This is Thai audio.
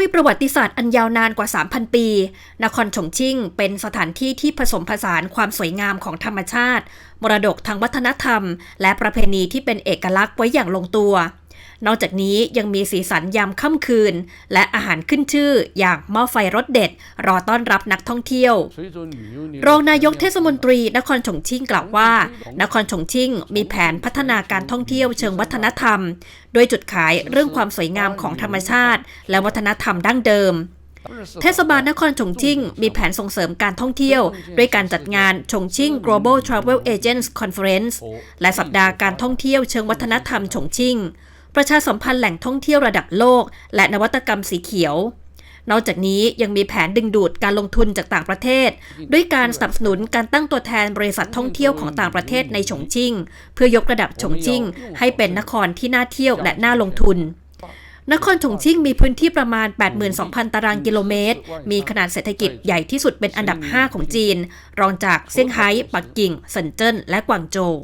ด้วยประวัติศาสตร์อันยาวนานกว่า 3,000 ปี นครฉงชิ่งเป็นสถานที่ที่ผสมผสานความสวยงามของธรรมชาติ มรดกทางวัฒนธรรม และประเพณีที่เป็นเอกลักษณ์ไว้อย่างลงตัว นอกจากนี้ยังมีสีสันยามค่ำคืน และอาหารขึ้นชื่ออย่างหม้อไฟรสเด็ด รอต้อนรับนักท่องเที่ยว รองนายกเทศมนตรีนครฉงชิ่งกล่าวว่า นครฉงชิ่งมีแผนพัฒนาการท่องเที่ยวเชิงวัฒนธรรม โดยจุดขายเรื่องความสวยงามของธรรมชาติ และวัฒนธรรมดั้งเดิมเทศบาลนครฉงชิ่ง มีแผนส่งเสริมการท่องเที่ยว ด้วยการจัดงานฉงชิ่ง Global Travel Agents Conference และสัปดาห์การท่องเที่ยวเชิงวัฒนธรรมฉงชิ่ง ประชาสัมพันธ์แหล่งท่องเที่ยวระดับโลก และนวัตกรรมสีเขียวนอกจากนี้ยังมีแผนดึงดูดการลงทุนจากต่างประเทศ ด้วยการสนับสนุนการตั้งตัวแทนบริษัทท่องเที่ยวของต่างประเทศในฉงชิ่ง เพื่อยกระดับฉงชิ่ง ให้เป็นนครที่น่าเที่ยวและน่าลงทุน นครฉงชิ่งมีพื้นที่ประมาณ 82,000 ตารางกิโลเมตร มีขนาดเศรษฐกิจใหญ่ที่สุดเป็นอันดับ 5 ของจีน รองจากเซี่ยงไฮ้ปักกิ่งเซินเจิ้นและกวางโจว